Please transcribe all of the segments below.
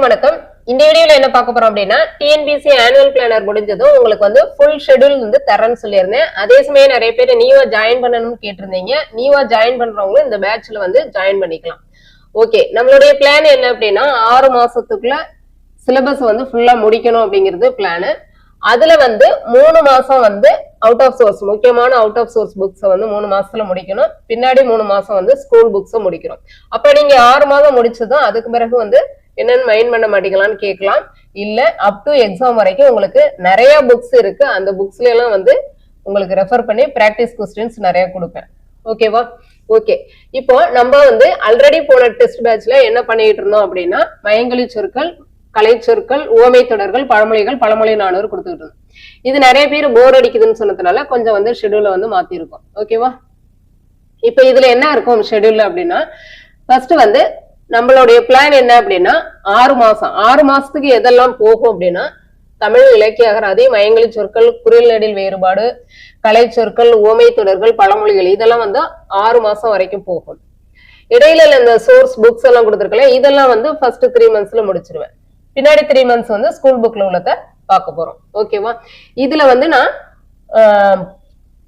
அனைவருக்கும் வணக்கம். இந்த வீடியோல என்ன பார்க்க போறோம் அப்படின்னா டிஎன்பிசி ஆனுவல் பிளானர் முடிஞ்சதும் உங்களுக்கு வந்து ஃபுல் ஷெடியூல் வந்து தரேன்னு சொல்லியிருந்தேன். அதே சமயம் நிறைய பேர் நீவா ஜாயின் பண்ணணும்னு கேட்டிருந்தீங்க. நீவா ஜாயின் பண்றவங்களும் இந்த பேட்ச்ல வந்து ஜாயின் பண்ணிக்கலாம். ஓகே நம்மளுடைய பிளான் என்ன அப்படின்னா ஆறு மாசத்துக்குள்ள சிலபஸ் வந்து ஃபுல்லா முடிக்கணும் அப்படிங்கிறது பிளானு அதுல வந்து மூணு மாசம் வந்து அவுட் ஆஃப் சோர்ஸ் முக்கியமான அவுட் ஆஃப் சோர்ஸ் புக்ஸை வந்து மூணு மாசத்துல முடிக்கணும். பின்னாடி மூணு மாசம் வந்து ஸ்கூல் புக்ஸை முடிக்கணும். அப்ப நீங்க ஆறு மாதம் முடிச்சதும் அதுக்கு பிறகு வந்து என்னன்னு மைண்ட் பண்ண மாட்டீங்களான்னு கேட்கலாம். இல்ல அப் டு எக்ஸாம் வரைக்கும் உங்களுக்கு நிறைய புக்ஸ் இருக்கு. அந்த புக்ஸ்ல எல்லாம் வந்து உங்களுக்கு ரெஃபர் பண்ணி பிராக்டிஸ் கொஸ்டின்ஸ் நிறைய கொடுப்பேன். ஓகேவா ஓகே இப்போ நம்ம வந்து ஆல்ரெடி போன டெஸ்ட் பேட்ச்ல என்ன பண்ணிட்டு இருந்தோம் அப்படின்னா மயங்கலி சொற்கள் கலை சொற்கள் ஓமை தொடர்கள் பழமொழிகள் பழமொழி நானூறு கொடுத்துக்கிட்டு இருந்தோம். இது நிறைய பேர் போர் அடிக்குதுன்னு சொன்னதுனால கொஞ்சம் வந்து ஷெடியூல வந்து மாத்திருக்கோம். ஓகேவா இப்போ இதுல என்ன இருக்கும் ஷெடியூல் அப்படின்னா ஃபர்ஸ்ட் வந்து நம்மளுடைய பிளான் என்ன அப்படின்னா ஆறு மாசம். ஆறு மாசத்துக்கு எதெல்லாம் போகும் அப்படின்னா தமிழ் இலக்கிய அகராதி மயங்கலி சொற்கள் குரில் வேறுபாடு கலை சொற்கள் உவமை தொடர்கள் பழமொழிகள் இதெல்லாம் வந்து ஆறு மாசம் வரைக்கும் போகும். இடையில இந்த சோர்ஸ் புக்ஸ் எல்லாம் கொடுத்துருக்கல இதெல்லாம் வந்து ஃபர்ஸ்ட் த்ரீ மந்த்ஸ்ல முடிச்சிருவேன். பின்னாடி த்ரீ மந்த்ஸ் வந்து ஸ்கூல் புக்ல உள்ளத பார்க்க போறோம். ஓகேவா இதுல வந்து நான்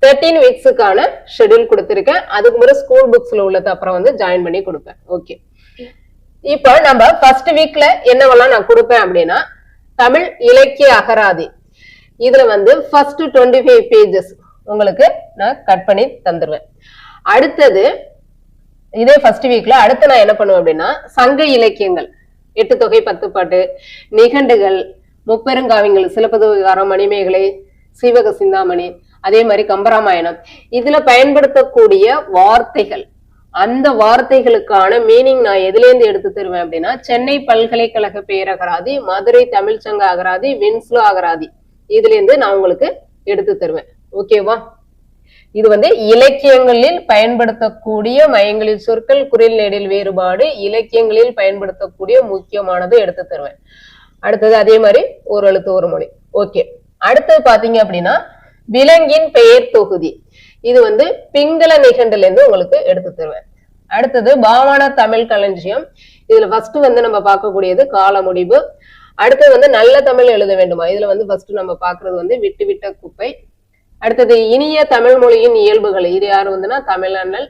தேர்ட்டீன் வீக்ஸுக்கான ஷெட்யூல் கொடுத்துருக்கேன். அதுக்கு முறை ஸ்கூல் புக்ஸ்ல உள்ளத அப்புறம் வந்து ஜாயின் பண்ணி கொடுப்பேன். ஓகே இப்போ நம்ம ஃபர்ஸ்ட் வீக்ல என்னவெல்லாம் நான் கொடுப்பேன் அப்படின்னா தமிழ் இலக்கிய அகராதி. இதுல வந்து ஃபர்ஸ்ட் டுவெண்ட்டி ஃபைவ் பேஜஸ் உங்களுக்கு நான் கட் பண்ணி தந்துருவேன். அடுத்தது இதே ஃபர்ஸ்ட் வீக்ல அடுத்து நான் என்ன பண்ணுவேன் அப்படின்னா சங்க இலக்கியங்கள். எட்டு தொகை பத்து பாட்டு நிகண்டுகள் முப்பெருங்காவியங்கள் சிலப்பதிகாரம் மணிமேகலை சீவக சிந்தாமணி அதே மாதிரி கம்பராமாயணம். இதுல பயன்படுத்தக்கூடிய வார்த்தைகள் அந்த வார்த்தைகளுக்கான மீனிங் நான் எதுலேருந்து எடுத்து தருவேன் அப்படின்னா சென்னை பல்கலைக்கழக பேரகராதி மதுரை தமிழ்ச்சங்க அகராதி வின்ஸ்லோ அகராதி. இதுல இருந்து நான் உங்களுக்கு எடுத்து தருவேன். ஓகேவா இது வந்து இலக்கியங்களில் பயன்படுத்தக்கூடிய மயங்களில் சொற்கள் குரில் நெடில் வேறுபாடு இலக்கியங்களில் பயன்படுத்தக்கூடிய முக்கியமானது எடுத்து தருவேன். அடுத்தது அதே மாதிரி ஒரு எழுத்து ஒரு மொழி. ஓகே அடுத்தது பாத்தீங்க அப்படின்னா விலங்கின் பெயர் தொகுதி. இது வந்து பிங்கள நிகண்டுல இருந்து உங்களுக்கு எடுத்து தருவேன். அடுத்தது பாவான தமிழ் களஞ்சியம். இதுல ஃபர்ஸ்ட் வந்து நம்ம பார்க்கக்கூடியது கால முடிவு. அடுத்தது வந்து நல்ல தமிழ் எழுத வேண்டுமா? இதுல வந்து ஃபர்ஸ்ட் நம்ம பாக்குறது வந்து விட்டு விட்ட குப்பை. அடுத்தது இனிய தமிழ் மொழியின் இயல்புகள். இது யாரு வந்துன்னா தமிழ் அண்ணல்.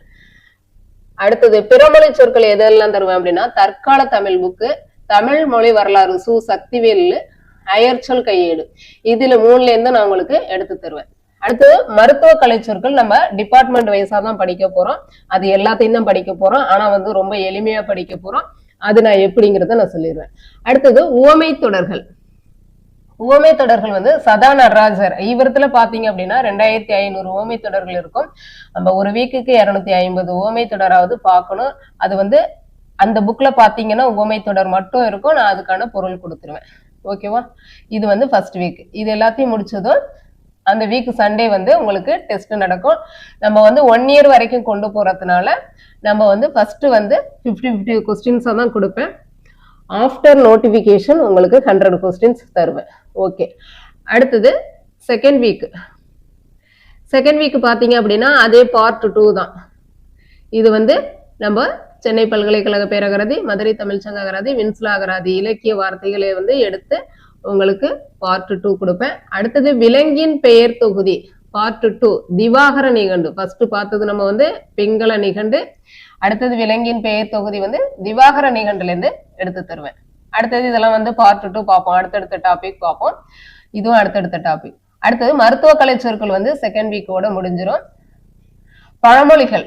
அடுத்தது பிறமொழி சொற்கள் எதெல்லாம் தருவேன் அப்படின்னா தற்கால தமிழ் புக்கு தமிழ் மொழி வரலாறு சு சக்திவேல் அயர்ச்சொல் கையேடு. இதுல மூணுல இருந்து நான் உங்களுக்கு எடுத்து தருவேன். அடுத்து மருத்துவ கலை சொற்கள் நம்ம டிபார்ட்மெண்ட் வைஸா தான் படிக்க போறோம். அது எல்லாத்தையும் தான் படிக்க போறோம். ஆனா வந்து ரொம்ப எளிமையா படிக்க போறோம். அது நான் எப்படிங்கிறத நான் சொல்லிடுவேன் அடுத்தது உவமை தொடர்கள். உவமை தொடர்கள் வந்து சதா நடராஜர். இவரத்துல பாத்தீங்க அப்படின்னா ரெண்டாயிரத்தி ஐநூறு உவமை தொடர்கள் இருக்கும். நம்ம ஒரு வீக்குக்கு இருநூத்தி ஐம்பது உவமை தொடராவது பார்க்கணும். அது வந்து அந்த புக்ல பாத்தீங்கன்னா உவமை தொடர் மட்டும் இருக்கும். நான் அதுக்கான பொருள் கொடுத்துருவேன். ஓகேவா இது வந்து ஃபர்ஸ்ட் வீக் இது எல்லாத்தையும் முடிச்சதும் அந்த வீக் சண்டே வந்து உங்களுக்கு டெஸ்ட் நடக்கும். நம்ம வந்து ஒன் இயர் வரைக்கும் கொண்டு போகிறதுனால நம்ம வந்து ஃபஸ்ட்டு வந்து ஃபிஃப்டி ஃபிஃப்டி கொஸ்டின்ஸாக தான் கொடுப்பேன். ஆஃப்டர் நோட்டிஃபிகேஷன் உங்களுக்கு ஹண்ட்ரட் கொஸ்டின்ஸ் தருவேன். ஓகே அடுத்தது செகண்ட் வீக் செகண்ட் வீக் பார்த்தீங்க அப்படின்னா அதே பார்ட் டூ தான். இது வந்து நம்ம சென்னை பல்கலைக்கழக பேரகராதி மதுரை தமிழ்ச்சங்க அகராதி வின்ஸ்லா அகராதி இலக்கிய வார்த்தைகளை வந்து எடுத்து உங்களுக்கு பார்ட் டூ கொடுப்பேன். அடுத்தது விலங்கின் பெயர் தொகுதி. Part two Divakara Nigandu. First பார்த்தது நம்ம வந்து பிங்கள நிகண்டு. அடுத்தது விலங்கின் பெயர் தொகுதி வந்து திவாகர நிகண்டுல இருந்து எடுத்து தருவேன். அடுத்தது இதெல்லாம் வந்து பார்ட் டூ பார்ப்போம். அடுத்தடுத்த டாபிக் பார்ப்போம். இதுவும் அடுத்தடுத்த டாபிக் அடுத்தது மருத்துவ கலை சொற்கள் வந்து செகண்ட் வீக்கோட முடிஞ்சிரும். பழமொழிகள்.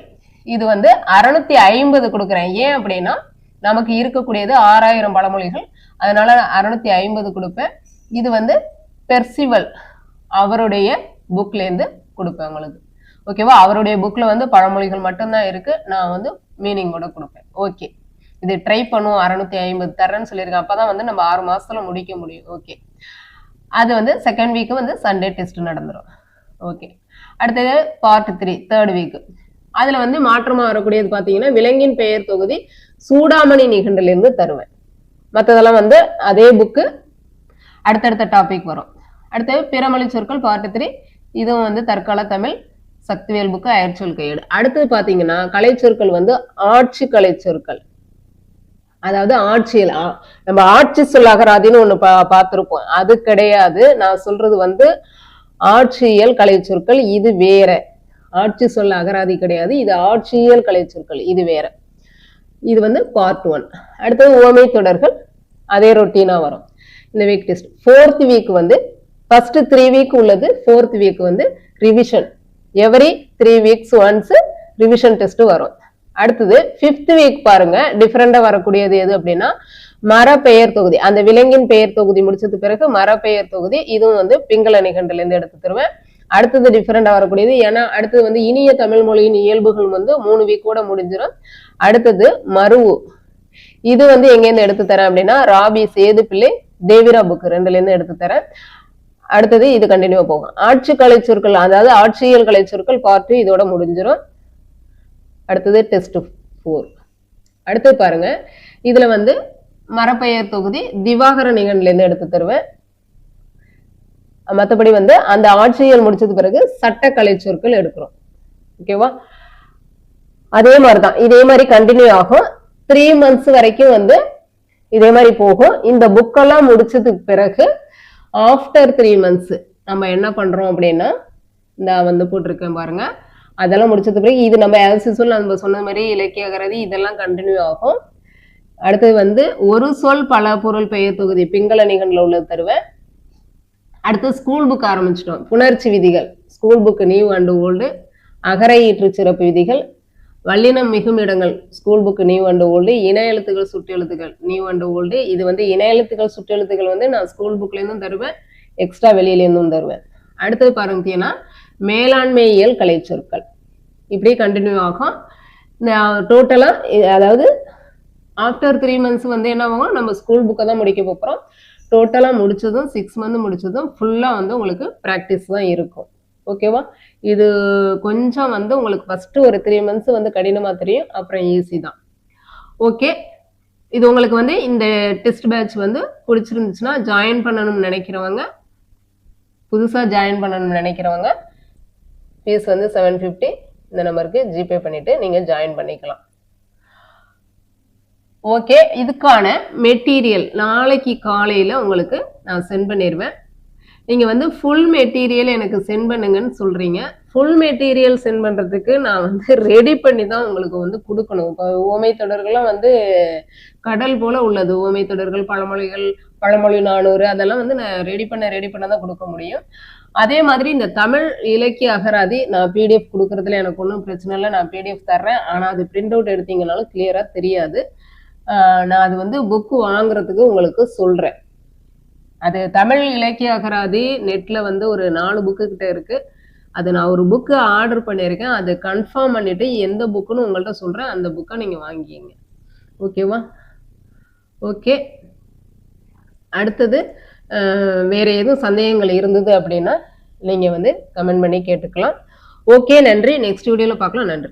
இது வந்து அறுநூத்தி ஐம்பது கொடுக்குறேன். ஏன் அப்படின்னா நமக்கு இருக்கக்கூடியது ஆறாயிரம் பழமொழிகள். அதனால அறுநூத்தி ஐம்பது கொடுப்பேன். இது வந்து பெர்சிவல் அவருடைய புக்லேருந்து கொடுப்பேன் உங்களுக்கு. ஓகேவா அவருடைய புக்கில் வந்து பழமொழிகள் மட்டும்தான் இருக்குது நான் வந்து மீனிங்கோட கொடுப்பேன். ஓகே இது ட்ரை பண்ணுவோம். அறுநூத்தி ஐம்பது தரேன்னு சொல்லியிருக்கேன். அப்பதான் வந்து நம்ம ஆறு மாதத்தில் முடிக்க முடியும். ஓகே அது வந்து செகண்ட் வீக்கு வந்து சண்டே டெஸ்ட் நடந்துடும் ஓகே அடுத்தது பார்ட் த்ரீ தேர்ட் வீக்கு அதில் வந்து மாற்றமாக வரக்கூடியது பார்த்தீங்கன்னா விலங்கின் பெயர் தொகுதி சூடாமணி நிகண்டிலிருந்து தருவேன். மற்றதெல்லாம் வந்து அதே புக்கு அடுத்தடுத்த டாபிக் வரும். அடுத்தது பிறமொழி சொற்கள் பார்ட் த்ரீ இதுவும் வந்து தற்கால தமிழ் சக்திவேல் புக்கு அயற்சொல் கையேடு அடுத்தது பார்த்தீங்கன்னா கலை சொற்கள் வந்து ஆட்சி கலை சொற்கள். அதாவது ஆட்சியில் ஆ- நம்ம ஆட்சி சொல்லகராதின்னு அகராதின்னு பா பார்த்துருப்போம் அது கிடையாது. நான் சொல்றது வந்து ஆட்சியல் கலை சொற்கள் இது வேற. ஆட்சி சொல்ல அகராதி கிடையாது. இது ஆட்சியல் கலை சொற்கள் இது வேற. இது வந்து பார்ட் ஒன் அடுத்தது ஓமை தொடர்கள். அதே ரொட்டீனாக வரும். இந்த வீக் டெஸ்ட் ஃபோர்த் வீக் வந்து ஃபர்ஸ்ட் த்ரீ வீக் உள்ளது ஃபோர்த் வீக் வந்து revision every three weeks once revision test வரும். அடுத்தது ஃபிஃப்த் வீக் பாருங்க டிஃப்ரெண்டா வரக்கூடியது எது அப்படின்னா மரப்பெயர் தொகுதி. அந்த விலங்கின் பெயர் தொகுதி முடிச்சது பிறகு மரப்பெயர் தொகுதி இதுவும் வந்து பிங்கள நிகண்டுல இருந்து எடுத்து தருவேன். அடுத்தது டிஃப்ரெண்டா வரக்கூடியது ஏன்னா அடுத்தது வந்து இனிய தமிழ் மொழியின் இயல்புகள் வந்து மூணு வீக்கோட முடிஞ்சிடும் அடுத்தது மருவு. இது வந்து எங்கேருந்து எடுத்து தரேன் அப்படின்னா ராபி சேது பிள்ளை தேவிரா புக் ரெண்டுல இருந்து எடுத்து தரேன். அடுத்தது இது கண்டினியூ போகும். ஆட்சி கலை சொற்கள் அதாவது ஆட்சியல் கலை சொற்கள் பார்ட் இதோட முடிஞ்சிடும் அடுத்தது டெஸ்ட் ஃபோர் அடுத்து பாருங்க. இதுல வந்து மரப்பெயர் தொகுதி திவாகர நிகழ்ல இருந்து எடுத்து தருவேன். மற்றபடி வந்து அந்த ஆட்சியல் முடிச்சது பிறகு சட்ட கலை சொற்கள் எடுக்கிறோம். ஓகேவா? அதே மாதிரிதான். இதே மாதிரி கண்டினியூ ஆகும். த்ரீ மந்த்ஸ் வரைக்கும் வந்து இதே மாதிரி போகும். இந்த புக்கெல்லாம் முடிச்சதுக்கு பிறகு ஆஃப்டர் த்ரீ மந்த்ஸ் நம்ம என்ன பண்றோம் அப்படின்னா இந்த வந்து போட்டிருக்கேன் பாருங்க. அதெல்லாம் முடிச்சது பிறகு இது நம்ம as நம்ம சொன்ன மாதிரி இலக்கிய இதெல்லாம் கண்டினியூ ஆகும். அடுத்தது வந்து ஒரு சொல் பல பொருள் பெயர் தொகுதி பிங்கள நிகழ்ல உள்ளது தருவேன். அடுத்து ஸ்கூல் புக் ஆரம்பிச்சிட்டோம். புணர்ச்சி விதிகள். School book new and old அகரை ஈற்று சிறப்பு விதிகள். வல்லினம் மிகும் இடங்கள் school book new and old இன எழுத்துக்கள் சுட்டெழுத்துக்கள் நியூ அண்ட் ஓல்டு இது வந்து இன எழுத்துக்கள் சுட்டெழுத்துக்கள் வந்து நான் ஸ்கூல் புக்லேருந்தும் தருவேன் எக்ஸ்ட்ரா வெளியிலேருந்தும் தருவேன். அடுத்தது பார்த்தீங்கன்னா மேலாண்மையியல் கலை சொற்கள். இப்படி கண்டினியூ ஆகும். டோட்டலாக அதாவது ஆஃப்டர் த்ரீ மந்த்ஸ் வந்து என்ன ஆகும் நம்ம ஸ்கூல் புக்கை தான் முடிக்க போகிறோம் டோட்டலாக முடித்ததும் சிக்ஸ் மந்த் முடித்ததும் ஃபுல்லாக வந்து உங்களுக்கு ப்ராக்டிஸ் தான் இருக்கும். ஓகேவா? இது கொஞ்சம் வந்து உங்களுக்கு ஃபர்ஸ்ட் ஒரு த்ரீ மந்த்ஸ் வந்து கடினமாக தெரியும் அப்புறம் ஈஸி தான். ஓகே இது உங்களுக்கு வந்து இந்த டெஸ்ட் பேட்ச் வந்து பிடிச்சிருந்துச்சுன்னா ஜாயின் பண்ணணும்னு நினைக்கிறவங்க புதுசாக ஜாயின் பண்ணணும்னு நினைக்கிறவங்க ஃபீஸ் வந்து செவன் ஃபிஃப்டி இந்த நம்பருக்கு ஜிபே பண்ணிவிட்டு நீங்கள் ஜாயின் பண்ணிக்கலாம். ஓகே இதுக்கான மெட்டீரியல் நாளைக்கு காலையில் உங்களுக்கு நான் சென்ட் பண்ணிடுவேன் நீங்கள் வந்து ஃபுல் மெட்டீரியல் எனக்கு சென்ட் பண்ணுங்கன்னு சொல்கிறீங்க ஃபுல் மெட்டீரியல் சென்ட் பண்ணுறதுக்கு நான் வந்து ரெடி பண்ணி தான் உங்களுக்கு வந்து கொடுக்கணும். இப்போ ஓமை தொடர்கள்லாம் வந்து கடல் போல் உள்ளது. ஓமை தொடர்கள் பழமொழிகள் பழமொழி நானூறு அதெல்லாம் வந்து நான் ரெடி பண்ண ரெடி பண்ண தான் கொடுக்க முடியும். அதே மாதிரி இந்த தமிழ் இலக்கிய அகராதி நான் பிடிஎஃப் கொடுக்கறதுல எனக்கு ஒன்றும் பிரச்சனை இல்லை. நான் பிடிஎஃப் தர்றேன். ஆனால் அது பிரிண்ட் அவுட் எடுத்தீங்கனாலும் கிளியராக தெரியாது. நான் அது வந்து புக்கு வாங்குறதுக்கு உங்களுக்கு சொல்கிறேன் அது தமிழ் இலக்கிய அகராதி நெட்ல வந்து ஒரு நாலு புக்கு கிட்ட இருக்கு. அது நான் ஒரு புக்கு ஆர்டர் பண்ணியிருக்கேன். அது கன்ஃபார்ம் பண்ணிட்டு எந்த புக்குன்னு உங்கள்கிட்ட சொல்றேன். அந்த புக்கை நீங்க வாங்கிங்க ஓகேவா ஓகே அடுத்தது வேறு வேற எதுவும் சந்தேகங்கள் இருந்தது அப்படின்னா நீங்க வந்து கமெண்ட் பண்ணி கேட்டுக்கலாம். ஓகே நன்றி. நெக்ஸ்ட் வீடியோவில் பார்க்கலாம். நன்றி.